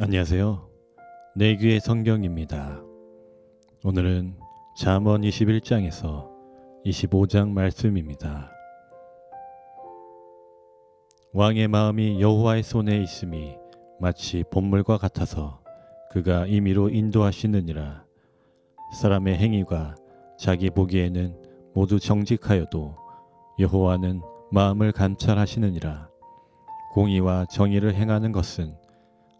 안녕하세요. 내 귀의 성경입니다. 오늘은 잠언 21장에서 25장 말씀입니다. 왕의 마음이 여호와의 손에 있음이 마치 본물과 같아서 그가 임의로 인도하시느니라. 사람의 행위가 자기 보기에는 모두 정직하여도 여호와는 마음을 감찰하시느니라. 공의와 정의를 행하는 것은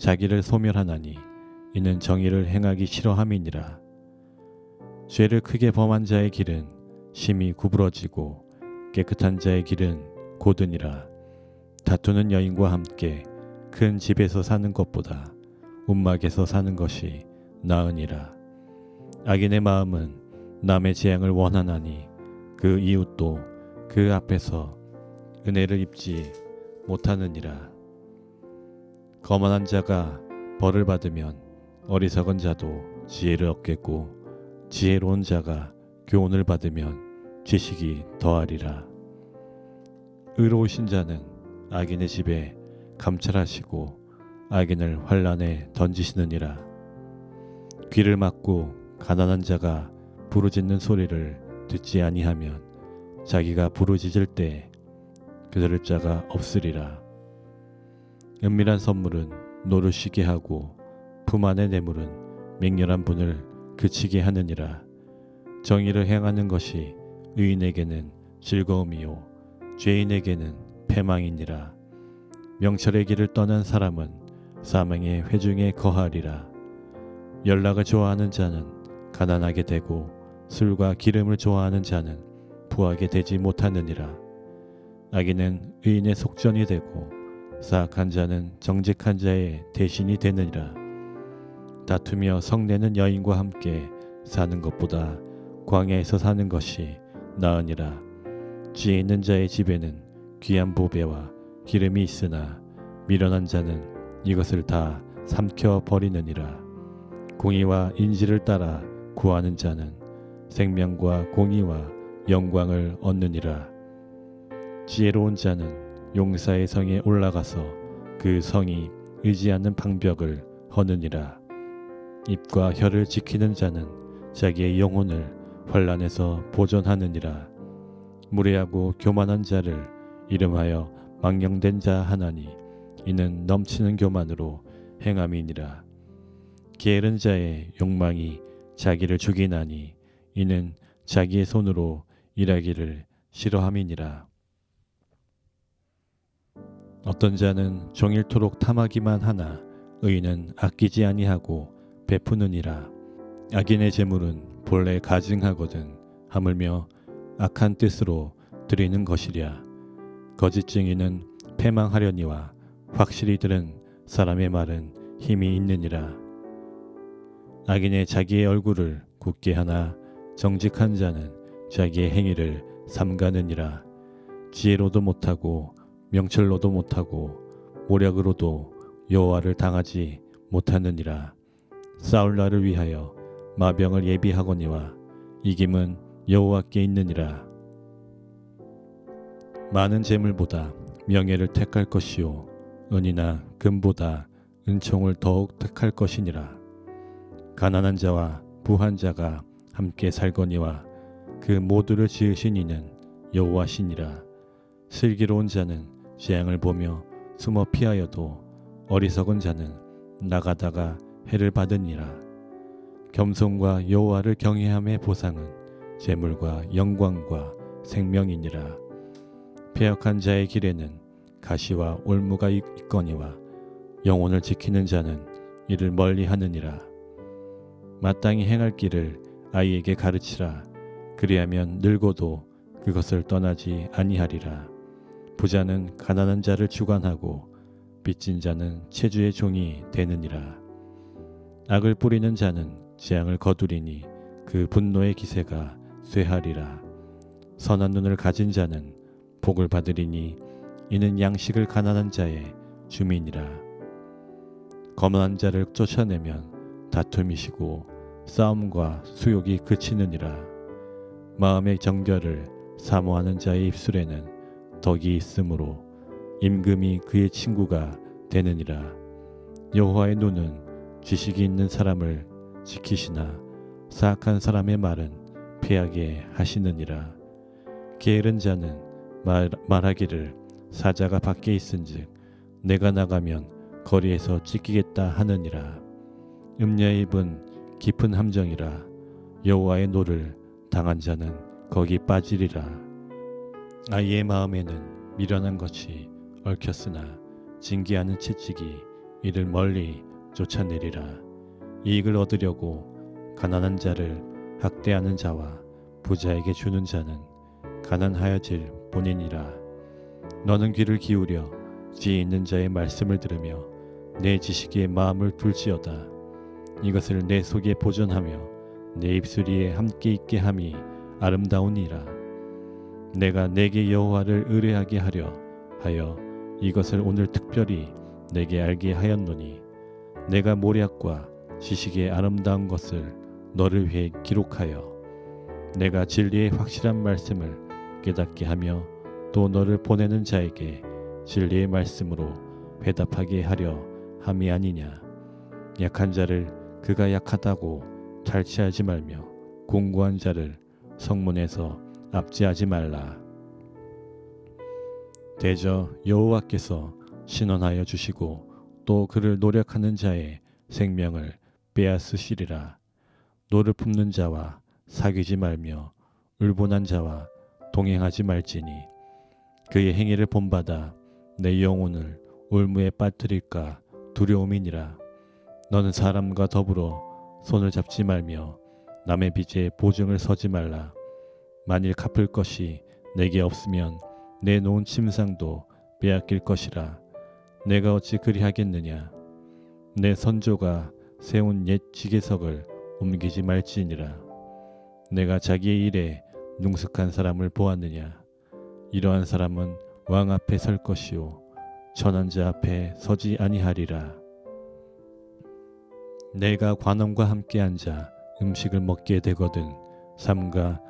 자기를 소멸하나니 이는 정의를 행하기 싫어함이니라. 죄를 크게 범한 자의 길은 심히 구부러지고 깨끗한 자의 길은 고드니라. 다투는 여인과 함께 큰 집에서 사는 것보다 움막에서 사는 것이 나으니라. 악인의 마음은 남의 재앙을 원하나니 그 이웃도 그 앞에서 은혜를 입지 못하느니라. 거만한 자가 벌을 받으면 어리석은 자도 지혜를 얻겠고 지혜로운 자가 교훈을 받으면 지식이 더하리라. 의로우신 자는 악인의 집에 감찰하시고 악인을 환란에 던지시느니라. 귀를 막고 가난한 자가 부르짖는 소리를 듣지 아니하면 자기가 부르짖을 때 그들을 자가 없으리라. 은밀한 선물은 노르시게 하고 품 안의 뇌물은 맹렬한 분을 그치게 하느니라. 정의를 행하는 것이 의인에게는 즐거움이요 죄인에게는 패망이니라. 명철의 길을 떠난 사람은 사망의 회중에 거하리라. 연락을 좋아하는 자는 가난하게 되고 술과 기름을 좋아하는 자는 부하게 되지 못하느니라. 악인은 의인의 속전이 되고 사악한 자는 정직한 자의 대신이 되느니라. 다투며 성내는 여인과 함께 사는 것보다 광야에서 사는 것이 나으니라. 지혜 있는 자의 집에는 귀한 보배와 기름이 있으나 미련한 자는 이것을 다 삼켜 버리느니라. 공의와 인지를 따라 구하는 자는 생명과 공의와 영광을 얻느니라. 지혜로운 자는 용사의 성에 올라가서 그 성이 의지하는 방벽을 허느니라. 입과 혀를 지키는 자는 자기의 영혼을 환란에서 보존하느니라. 무례하고 교만한 자를 이름하여 망령된 자 하나니 이는 넘치는 교만으로 행함이니라. 게으른 자의 욕망이 자기를 죽이나니 이는 자기의 손으로 일하기를 싫어함이니라. 어떤 자는 종일토록 탐하기만 하나 의인은 아끼지 아니하고 베푸느니라. 악인의 재물은 본래 가증하거든 하물며 악한 뜻으로 드리는 것이랴. 거짓 증인은 패망하려니와 확실히 들은 사람의 말은 힘이 있느니라. 악인의 자기의 얼굴을 굳게 하나 정직한 자는 자기의 행위를 삼가느니라. 지혜로도 못하고 명철로도 못하고 모략으로도 여호와를 당하지 못하느니라. 싸울 날을 위하여 마병을 예비하거니와 이김은 여호와께 있느니라. 많은 재물보다 명예를 택할 것이요 은이나 금보다 은총을 더욱 택할 것이니라. 가난한 자와 부한 자가 함께 살거니와 그 모두를 지으신 이는 여호와시니라. 슬기로운 자는 재앙을 보며 숨어 피하여도 어리석은 자는 나가다가 해를 받으니라. 겸손과 여호와를 경외함의 보상은 재물과 영광과 생명이니라. 폐역한 자의 길에는 가시와 올무가 있거니와 영혼을 지키는 자는 이를 멀리 하느니라. 마땅히 행할 길을 아이에게 가르치라. 그리하면 늙어도 그것을 떠나지 아니하리라. 부자는 가난한 자를 주관하고 빚진 자는 체주의 종이 되느니라. 악을 뿌리는 자는 재앙을 거두리니 그 분노의 기세가 쇠하리라. 선한 눈을 가진 자는 복을 받으리니 이는 양식을 가난한 자의 주민이라. 거만한 자를 쫓아내면 다툼이시고 싸움과 수욕이 그치느니라. 마음의 정결을 사모하는 자의 입술에는 덕이 있으므로 임금이 그의 친구가 되느니라. 여호와의 눈은 지식이 있는 사람을 지키시나 사악한 사람의 말은 피하게 하시느니라. 게으른 자는 말, 말하기를 사자가 밖에 있은즉 내가 나가면 거리에서 찢기겠다 하느니라. 음녀의 입은 깊은 함정이라 여호와의 노를 당한 자는 거기 빠지리라. 아이의 마음에는 미련한 것이 얽혔으나 징계하는 채찍이 이를 멀리 쫓아내리라. 이익을 얻으려고 가난한 자를 학대하는 자와 부자에게 주는 자는 가난하여질 본인이라. 너는 귀를 기울여 지혜 있는 자의 말씀을 들으며 내 지식에 마음을 둘지어다. 이것을 내 속에 보존하며 내 입술 위에 함께 있게 함이 아름다우니라. 내가 내게 여호와를 의뢰하게 하려 하여 이것을 오늘 특별히 내게 알게 하였노니 내가 모략과 지식의 아름다운 것을 너를 위해 기록하여 내가 진리의 확실한 말씀을 깨닫게 하며 또 너를 보내는 자에게 진리의 말씀으로 회답하게 하려 함이 아니냐. 약한 자를 그가 약하다고 탈취하지 말며 공고한 자를 성문에서 압제하지 말라. 대저 여호와께서 신원하여 주시고 또 그를 노력하는 자의 생명을 빼앗으시리라. 노를 품는 자와 사귀지 말며 울분한 자와 동행하지 말지니 그의 행위를 본받아 내 영혼을 올무에 빠뜨릴까 두려움이니라. 너는 사람과 더불어 손을 잡지 말며 남의 빚에 보증을 서지 말라 만일 갚을 것이 내게 없으면 내 놓은 침상도 빼앗길 것이라. 내가 어찌 그리하겠느냐? 내 선조가 세운 옛 지게석을 옮기지 말지니라. 내가 자기의 일에 능숙한 사람을 보았느냐? 이러한 사람은 왕 앞에 설 것이요 천한 자 앞에 서지 아니하리라. 내가 관원과 함께 앉아 음식을 먹게 되거든 삼가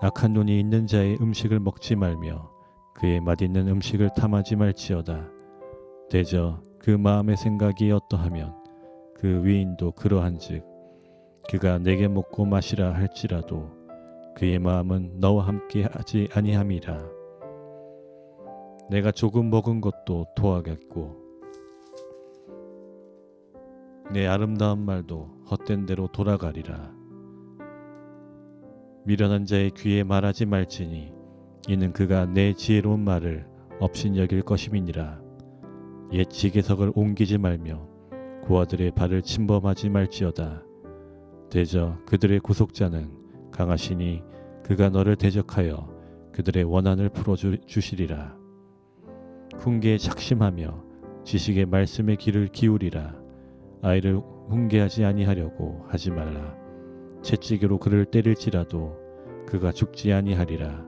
악한 눈이 있는 자의 음식을 먹지 말며 그의 맛있는 음식을 탐하지 말지어다. 대저 그 마음의 생각이 어떠하면 그 위인도 그러한즉 그가 내게 먹고 마시라 할지라도 그의 마음은 너와 함께 하지 아니함이라. 내가 조금 먹은 것도 토하겠고 내 아름다운 말도 헛된 대로 돌아가리라 미련한 자의 귀에 말하지 말지니 이는 그가 내 지혜로운 말을 업신여길 것임이니라. 옛 지게석을 옮기지 말며 고아들의 발을 침범하지 말지어다. 대저 그들의 구속자는 강하시니 그가 너를 대적하여 그들의 원한을 풀어 주시리라. 훈계에 착심하며 지식의 말씀에 귀를 기울이라. 아이를 훈계하지 아니하려고 하지 말라 채찍으로 그를 때릴지라도 그가 죽지 아니하리라.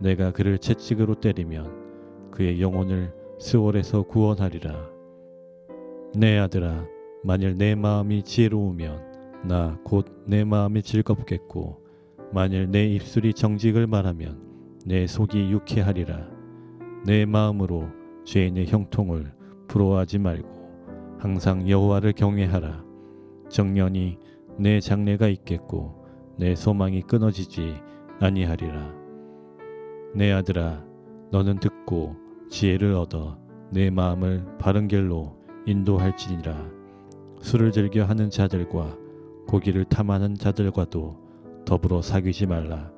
내가 그를 채찍으로 때리면 그의 영혼을 스월에서 구원하리라. 내 아들아 만일 내 마음이 지혜로우면 나 곧 내 마음이 즐겁겠고 만일 내 입술이 정직을 말하면 내 속이 유쾌하리라. 내 마음으로 죄인의 형통을 부러워하지 말고 항상 여호와를 경외하라. 정년이 내 장래가 있겠고 내 소망이 끊어지지 아니하리라 내 아들아 너는 듣고 지혜를 얻어 내 마음을 바른 길로 인도할지니라 술을 즐겨 하는 자들과 고기를 탐하는 자들과도 더불어 사귀지 말라.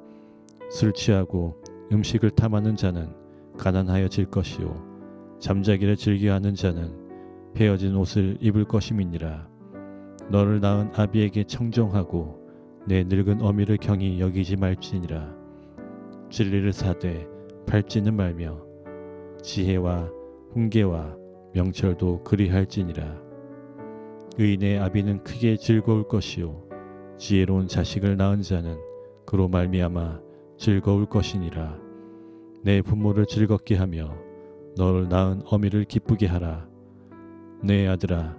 술 취하고 음식을 탐하는 자는 가난하여질 것이요 잠자기를 즐겨 하는 자는 헤어진 옷을 입을 것임이니라. 너를 낳은 아비에게 청정하고 내 늙은 어미를 경히 여기지 말지니라. 진리를 사되 밟지는 말며 지혜와 훈계와 명철도 그리할지니라. 의인의 아비는 크게 즐거울 것이요 지혜로운 자식을 낳은 자는 그로 말미암아 즐거울 것이니라. 내 부모를 즐겁게 하며 너를 낳은 어미를 기쁘게 하라. 내 아들아,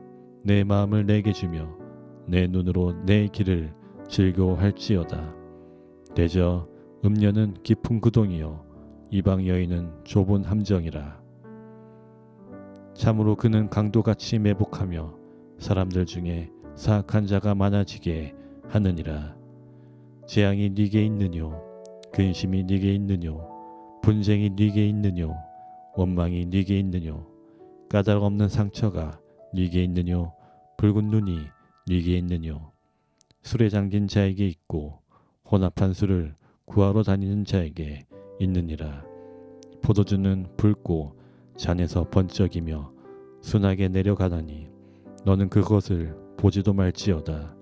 내 마음을 내게 주며 내 눈으로 내 길을 즐거워할지어다. 대저 음녀는 깊은 구동이요 이방 여인은 좁은 함정이라. 참으로 그는 강도같이 매복하며 사람들 중에 사악한 자가 많아지게 하느니라. 재앙이 네게 있느뇨, 근심이 네게 있느뇨, 분쟁이 네게 있느뇨, 원망이 네게 있느뇨, 까닭 없는 상처가 네게 있느뇨, 붉은 눈이 네게 있느뇨, 술에 잠긴 자에게 있고 혼합한 술을 구하러 다니는 자에게 있느니라. 포도주는 붉고 잔에서 번쩍이며 순하게 내려가다니 너는 그것을 보지도 말지어다.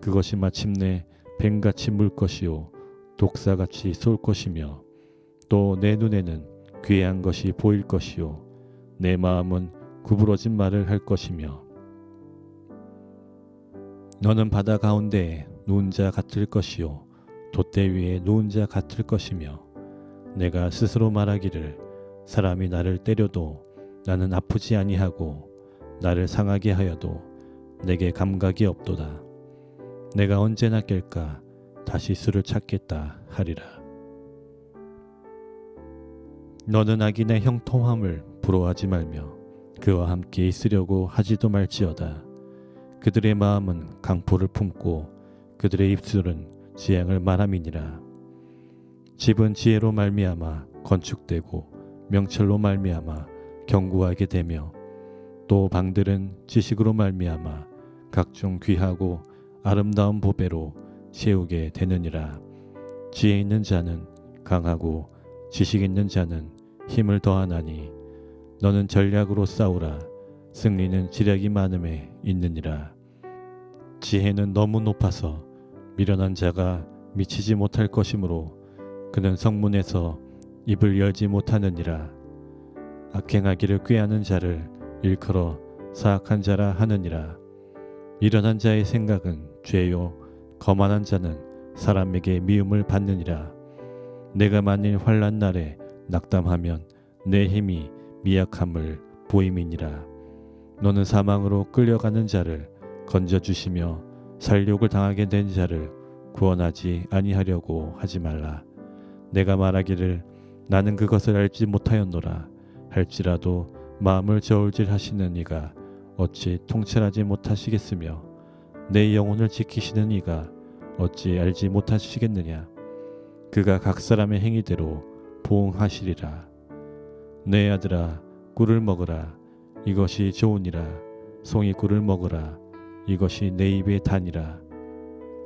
그것이 마침내 뱀같이 물 것이요 독사같이 쏠 것이며 또 내 눈에는 괴한 것이 보일 것이요 내 마음은 구부러진 말을 할 것이며 너는 바다 가운데에 누운 자 같을 것이요 돛대 위에 누운 자 같을 것이며 내가 스스로 말하기를 사람이 나를 때려도 나는 아프지 아니하고 나를 상하게 하여도 내게 감각이 없도다. 내가 언제나 깰까 다시 술을 찾겠다 하리라. 너는 악인의 형통함을 부러워하지 말며 그와 함께 있으려고 하지도 말지어다. 그들의 마음은 강포를 품고 그들의 입술은 지향을 말함이니라. 집은 지혜로 말미암아 건축되고 명철로 말미암아 견고하게 되며 또 방들은 지식으로 말미암아 각종 귀하고 아름다운 보배로 세우게 되느니라. 지혜 있는 자는 강하고 지식 있는 자는 힘을 더하나니 너는 전략으로 싸우라. 승리는 지략이 많음에 있느니라. 지혜는 너무 높아서 미련한 자가 미치지 못할 것이므로 그는 성문에서 입을 열지 못하느니라. 악행하기를 꾀하는 자를 일컬어 사악한 자라 하느니라. 미련한 자의 생각은 죄요 거만한 자는 사람에게 미움을 받느니라. 내가 만일 환란 날에 낙담하면 내 힘이 미약함을 보임이니라. 너는 사망으로 끌려가는 자를 건져 주시며 살욕을 당하게 된 자를 구원하지 아니하려고 하지 말라. 내가 말하기를 나는 그것을 알지 못하였노라. 할지라도 마음을 저울질 하시는 이가 어찌 통찰하지 못하시겠으며 내 영혼을 지키시는 이가 어찌 알지 못하시겠느냐? 그가 각 사람의 행위대로 보응하시리라. 내 아들아 꿀을 먹으라 이것이 좋으니라 송이 꿀을 먹으라 이것이 내 입의 단이라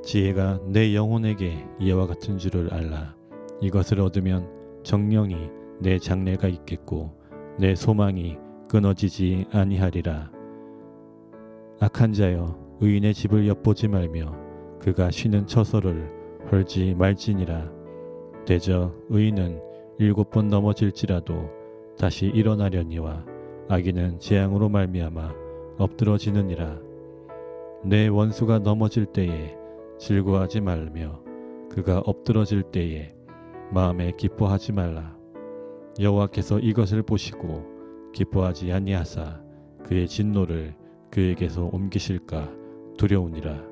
지혜가 내 영혼에게 이와 같은 줄을 알라 이것을 얻으면 정령이 내 장래가 있겠고 내 소망이 끊어지지 아니하리라. 악한 자여 의인의 집을 엿보지 말며 그가 쉬는 처소를 헐지 말지니라. 대저 의인은 일곱 번 넘어질지라도 다시 일어나려니와 악인은 재앙으로 말미암아 엎드러지느니라. 내 원수가 넘어질 때에 즐거워하지 말며 그가 엎드러질 때에 마음에 기뻐하지 말라. 여호와께서 이것을 보시고 기뻐하지 아니하사 그의 진노를 그에게서 옮기실까 두려우니라.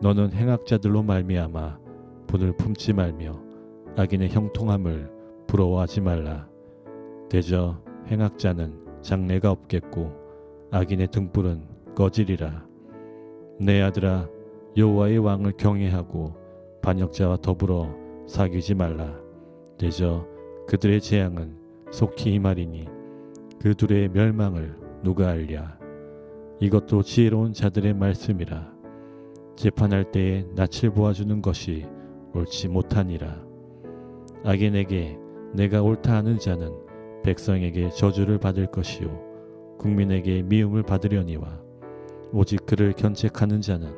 너는 행악자들로 말미암아 분을 품지 말며 악인의 형통함을 부러워하지 말라. 대저 행악자는 장래가 없겠고 악인의 등불은 꺼지리라. 내 아들아 여호와의 왕을 경외하고 반역자와 더불어 사귀지 말라. 대저 그들의 재앙은 속히 임하리니 그 둘의 멸망을 누가 알랴. 이것도 지혜로운 자들의 말씀이라 재판할 때에 낯을 보아주는 것이 옳지 못하니라 악인에게 내가 옳다 하는 자는 백성에게 저주를 받을 것이요 국민에게 미움을 받으려니와 오직 그를 견책하는 자는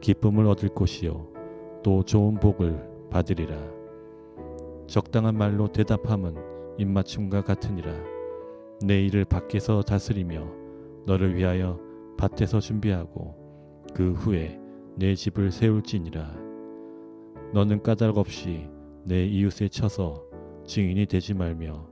기쁨을 얻을 것이요 또 좋은 복을 받으리라. 적당한 말로 대답함은 입맞춤과 같으니라. 내 일을 밖에서 다스리며 너를 위하여 밭에서 준비하고 그 후에 내 집을 세울지니라. 너는 까닭 없이 내 이웃에 쳐서 증인이 되지 말며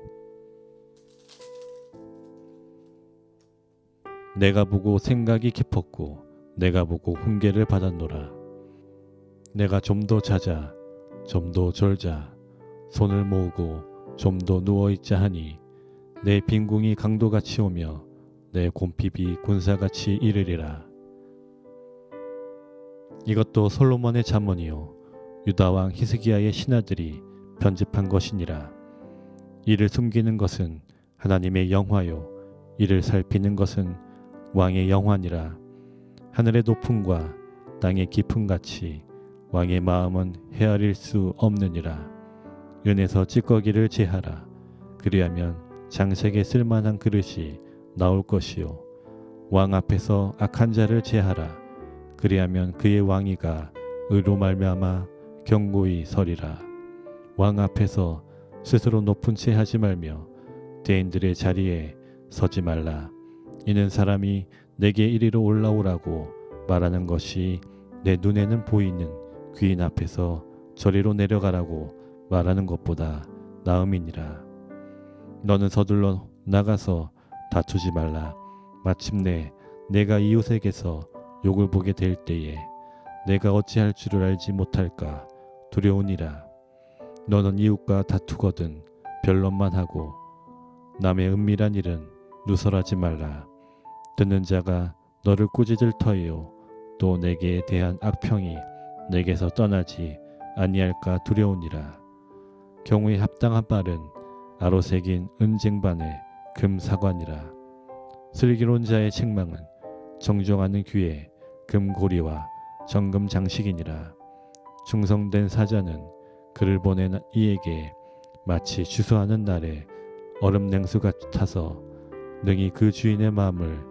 내가 보고 생각이 깊었고 내가 보고 훈계를 받았노라. 내가 좀 더 자자 좀더 졸자. 손을 모으고 좀 더 누워 있자 하니 내 빈궁이 강도같이 오며 내 곰핍이 군사같이 이르리라. 이것도 솔로몬의 잠언이요. 유다 왕 히스기야의 신하들이 편집한 것이니라. 이를 숨기는 것은 하나님의 영화요. 이를 살피는 것은 왕의 영화니라. 하늘의 높음과 땅의 깊음 같이 왕의 마음은 헤아릴 수 없느니라. 은에서 찌꺼기를 제하라. 그리하면 장색에 쓸만한 그릇이 나올 것이요. 왕 앞에서 악한 자를 제하라. 그리하면 그의 왕위가 의로 말미암아 경고히 서리라. 왕 앞에서 스스로 높은 채 하지 말며 대인들의 자리에 서지 말라 이는 사람이 내게 이리로 올라오라고 말하는 것이 내 눈에는 보이는 귀인 앞에서 저리로 내려가라고 말하는 것보다 나음이니라. 너는 서둘러 나가서 다투지 말라. 마침내 내가 이웃에게서 욕을 보게 될 때에 내가 어찌할 줄을 알지 못할까 두려우니라. 너는 이웃과 다투거든 변론만 하고 남의 은밀한 일은 누설하지 말라 듣는 자가 너를 꾸짖을 터이요. 또 내게 대한 악평이 내게서 떠나지 아니할까 두려우니라. 경우에 합당한 말은 아로새긴 은쟁반의 금사관이라. 슬기로운 자의 책망은 정정하는 귀에 금고리와 정금 장식이니라. 충성된 사자는 그를 보낸 이에게 마치 주소하는 날에 얼음 냉수 같아서 능히 그 주인의 마음을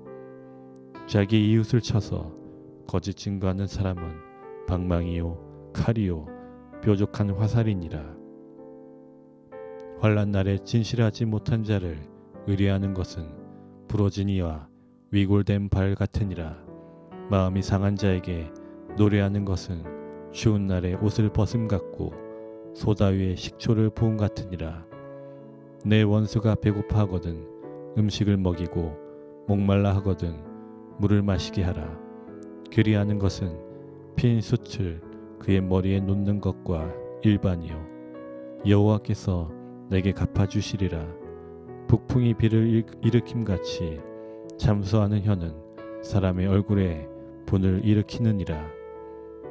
자기 이웃을 쳐서 거짓 증거하는 사람은 방망이요 칼이요 뾰족한 화살이니라. 환란 날에 진실하지 못한 자를 의뢰하는 것은 부러진 이와 위골된 발 같으니라. 마음이 상한 자에게 노래하는 것은 추운 날에 옷을 벗음 같고 소다 위에 식초를 부음 같으니라. 내 원수가 배고파하거든 음식을 먹이고 목말라 하거든 물을 마시게 하라. 그리하는 것은 핀 숯을 그의 머리에 놓는 것과 일반이요. 여호와께서 내게 갚아주시리라. 북풍이 비를 일으킴 같이 잠수하는 혀는 사람의 얼굴에 분을 일으키느니라.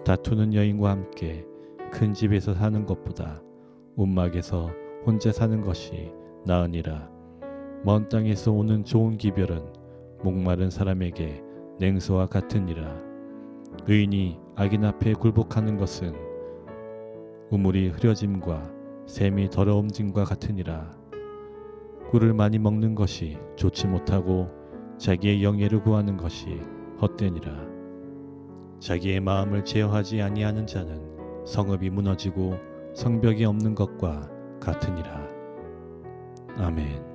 다투는 여인과 함께 큰 집에서 사는 것보다 움막에서 혼자 사는 것이 나으니라. 먼 땅에서 오는 좋은 기별은 목마른 사람에게 냉소와 같으니라 의인이 악인 앞에 굴복하는 것은 우물이 흐려짐과 샘이 더러움짐과 같으니라 꿀을 많이 먹는 것이 좋지 못하고 자기의 영예를 구하는 것이 헛되니라 자기의 마음을 제어하지 아니하는 자는 성읍이 무너지고 성벽이 없는 것과 같으니라. 아멘.